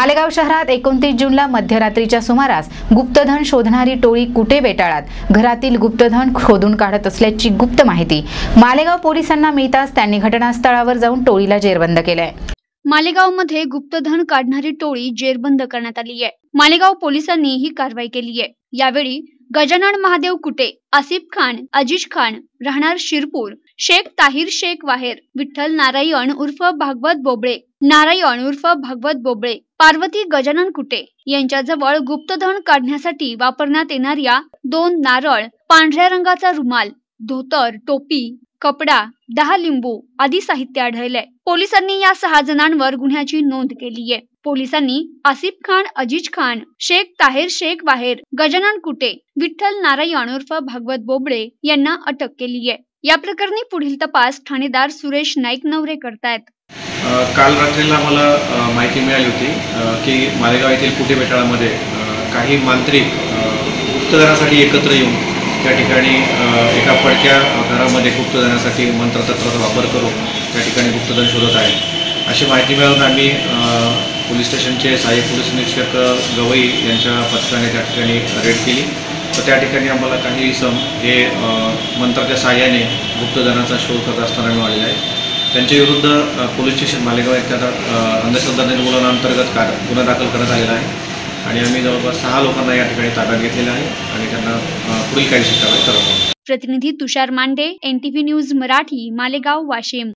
मालेगाव शहरात एकोणतीस जूनला मध्यरात्रीच्या सुमारास गुप्तधन शोधणारी टोळी कुठे बेटाळात घरातील गुप्तधन शोधून काढत असल्याची गुप्त माहिती मालेगाव पोलिसांना मिळताच त्यांनी घटनास्थळावर जाऊन टोळीला जेरबंद केलंय. मालेगावमध्ये गुप्तधन काढणारी टोळी जेरबंद करण्यात आली आहे. मालेगाव पोलिसांनी ही कारवाई केली आहे. यावेळी गजानन महादेव कुटे आसिफ खान अजीज खान राहणार शिरपूर शेख ताहिर शेख वाहेर विठ्ठल नारायण उर्फ भागवत बोबळे नारायण उर्फ भागवत बोबळे पार्वती गजानन कुटे यांच्याजवळ गुप्तधन काढण्यासाठी वापरण्यात येणाऱ्या दोन नारळ पांढऱ्या रंगाचा रुमाल धोतर टोपी कपडा दहा लिंबू आदी साहित्य आढळले. पोलिसांनी या सहा जणांवर गुन्ह्याची नोंद केली आहे. पोलिसांनी आसिफ खान अजीज खान शेख ताहेर शेख वाहेर गजानन कुटे विठ्ठल नारायण उर्फ भागवत बोबडे यांना अटक केली आहे. या प्रकरणी पुढील तपास ठाणेदार सुरेश नाईक नवरे करतायत. काल रात्रीला मला माहिती मिळाली होती की मालेगाव येथील कुटे बेटाळामध्ये काही मांत्रिक अ, गुप्तधनासाठी एकत्र येऊन त्या ठिकाणी एका पडक्या घरामध्ये गुप्तधनासाठी मंत्रतंत्राचा वापर करून त्या ठिकाणी गुप्तधन शोधत आहे. अशी माहिती मिळवून आम्ही पोलीस स्टेशनचे सहाय्यक पोलीस निरीक्षक गवई यांच्या पथकाने त्या ठिकाणी रेड केली. तर त्या ठिकाणी आम्हाला काही इसम हे मंत्राच्या सहाय्याने गुप्तधनाचा शोध करत असताना मिळालेला आहे. त्यांच्या विरुद्ध पोलीस स्टेशन मालेगाव येथे आता अ, अंधश्रद्धा निर्मूलनाअंतर्गत का गुन्हा दाखल करण्यात आलेला आहे. आणि आम्ही जवळपास सहा लोकांना या ठिकाणी ताब्यात घेतलेलं आहे आणि त्यांना पुढील कायदेशीर कारवाई करत आहोत प्रतिनिधी तुषार मांडे एनटीव्ही न्यूज मराठी मालेगाव वाशिम.